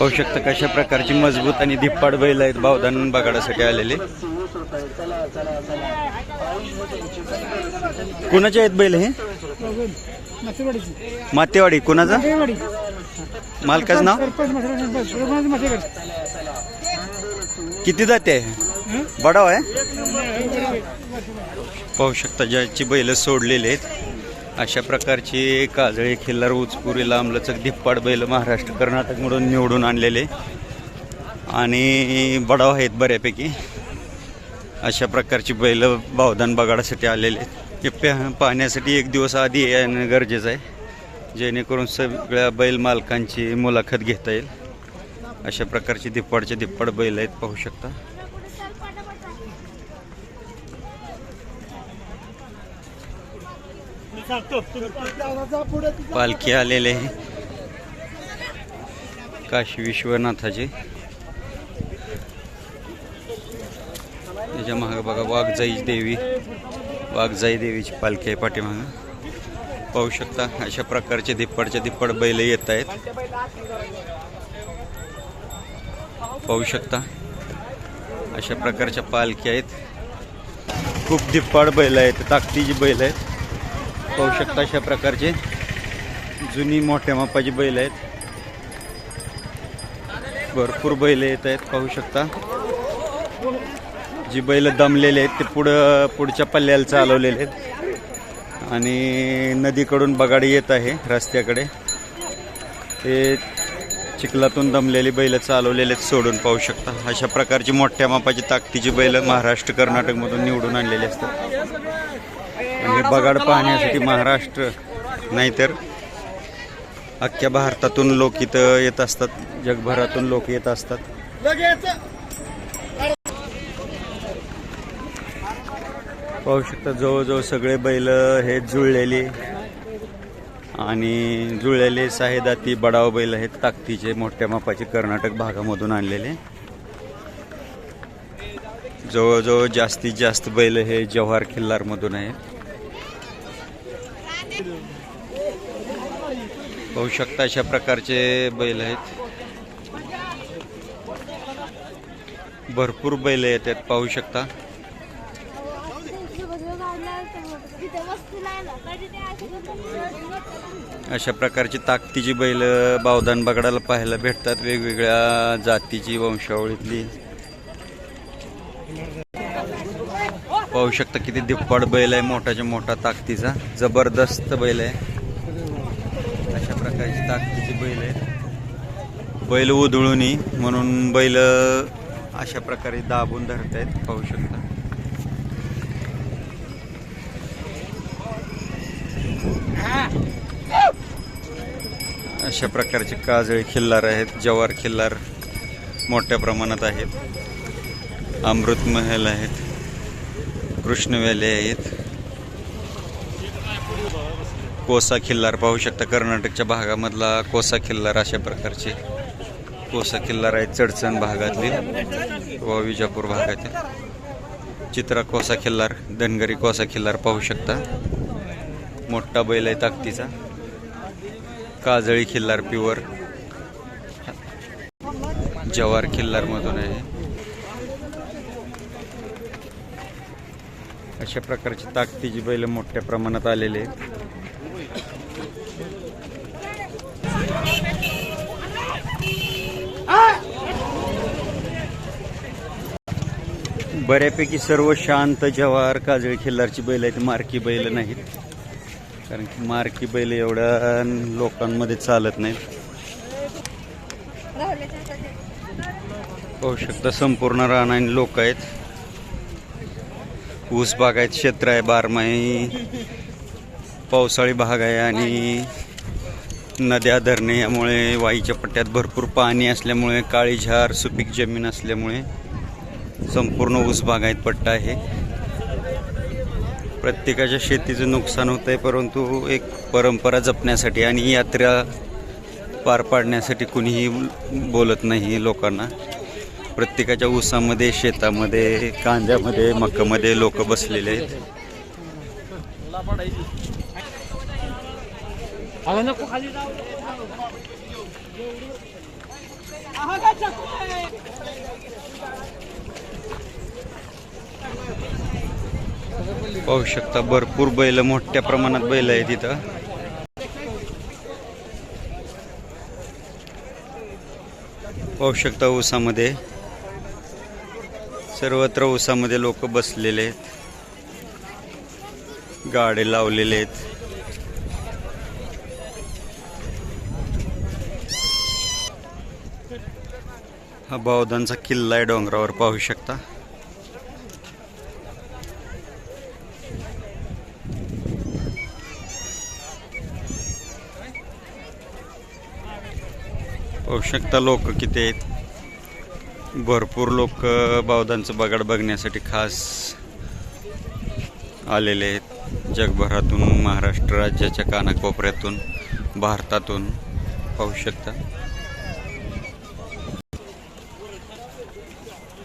पाहू शकता कशा प्रकारची मजबूत आणि धिप्पाड बैल आहेत भावधान बघाडासाठी आलेले. कुणाचे आहेत बैल हे? मातेवाडी. कुणाचा? मालकाचं नाव? किती जाते आहे? बडाव आहे? पाहू शकता ज्याची बैल सोडलेले आहेत. अशा प्रकारची काजळी खिल्लार उचपुरी लांबलचक धिप्पाड बैल महाराष्ट्र कर्नाटकमधून निवडून आणलेले. आणि बडाव आहेत बऱ्यापैकी. अशा प्रकारची बैल बावधान बगाडासाठी आलेले आहेत. हे पाहण्यासाठी एक दिवस आधी येणं गरजेचं आहे. जेणेकरून सगळ्या बैल मालकांची मुलाखत घेता येईल. अशा प्रकारची धिप्पाडचे धिप्पाड बैल आहेत पाहू शकता. पालखी आलेले आहे. काशी विश्वनाथाचे. त्याच्यामागे बघा वाघजाई देवी. वाघजाई देवीची पालखी आहे पाठीमागं. पाहू शकता अशा प्रकारचे धिप्पडच्या धिप्पड बैल येत आहेत. पाहू शकता अशा प्रकारच्या पालखी आहेत. खूप धिप्पाड बैल आहेत ताकदीची बैल आहेत. पाहू शकता अशा प्रकारचे जुनी मोठ्या मापाची बैल आहेत. भरपूर बैल येत आहेत पाहू शकता. जी बैल दमलेले आहेत ते पुढं पुढच्या पल्ल्याला चालवलेले आहेत. आणि नदीकडून बगाडी येत आहे रस्त्याकडे. ते चिखलातून दमलेली बैल चालवलेले आहेत सोडून पाहू शकता. अशा प्रकारची मोठ्या मापाची ताकदीची बैल महाराष्ट्र कर्नाटकमधून निवडून आणलेली असतात. बगाड पाहण्यासाठी महाराष्ट्र नाहीतर अख्ख्या भारतातून लोक इथं येत असतात जगभरातून लोक येत असतात. पाहू शकता जवळजवळ सगळे बैल हे जुळलेली आणि जुळलेले साहेदाती बडाव बैल आहेत ताकदीचे मोठ्या मापाचे कर्नाटक भागामधून आणलेले. जवळजवळ जास्तीत जास्त बैल हे जव्हार खिल्लारमधून आहेत. पाहू शकता अशा प्रकारचे बैल आहेत. भरपूर बैल येतात पाहू शकता. अशा प्रकारची ताकदीची बैल बावधान बगडाला पाहायला भेटतात. वेगवेगळ्या जातीची वंशावळीतली. पाहू शकता किती दिप्पाड बैल आहे मोठाच्या मोठा ताकदीचा. जबरदस्त बैल आहे. अशा प्रकारची ताकदीची बैल आहे बैल उधळूनी म्हणून बैल अशा प्रकारे दाबून धरत आहेत पाहू शकता. अशा प्रकारचे काजळी खिल्लार आहेत जवार खिल्लार मोठ्या प्रमाणात आहेत. अमृत महल आहेत. कृष्णवेले आहेत कोसा खिल्लार पाहू शकता. कर्नाटकच्या भागामधला कोसा खिल्लार अशा प्रकारचे. कोसा खिल्लार आहेत चडचण भागातली. व विजापूर भागातील. चित्रा कोसा खिल्लार धनगरी कोसा खिल्लार पाहू शकता. मोठा बैल आहे ताकदीचा. काजळी खिल्लार प्युअर. जवार खिल्लारमधून आहे. अशा प्रकारची ताकदीची बैल मोठ्या प्रमाणात आलेले आहेत. बऱ्यापैकी सर्व शांत जवार काजळी खिल्लारची बैल आहेत. मारकी बैल नाहीत. कारण की मारकी बैल एवढ्या लोकांमध्ये चालत नाहीत. पाहू शकता संपूर्ण आणि लोक आहेत. ऊस बाग क्षेत्र आहे बारमाही पावसाळी भाग आहे आणि नद्या धरणे यामुळे वाईच्या पट्ट्यात भरपूर पाणी असल्यामुळे काळी झार सुपीक जमीन असल्यामुळे संपूर्ण ऊस बागायत पट्टा आहे. प्रत्येकाच्या शेतीचं नुकसान होत आहे परंतु एक परंपरा जपण्यासाठी आणि यात्रा पार पाडण्यासाठी कुणीही बोलत नाही लोकांना. प्रत्येकाच्या ऊसामध्ये शेतामध्ये कांद्यामध्ये मकामध्ये लोक बसलेले आहेत. पाहू शकता भरपूर बैल मोठ्या प्रमाणात बैल आहेत इथं. पाहू शकता ऊसामध्ये. सर्वत्र ऊसामध्ये लोक बसलेले आहेत. गाडे लावलेले आहेत. हा बावधांचा किल्ला आहे डोंगरावर पाहू शकता. पाहू शकता लोक किती आहेत. भरपूर लोक बावधांचं बगाड बघण्यासाठी खास आलेले आहेत. जगभरातून महाराष्ट्र राज्याच्या कानाकोपऱ्यातून भारतातून पाहू शकता.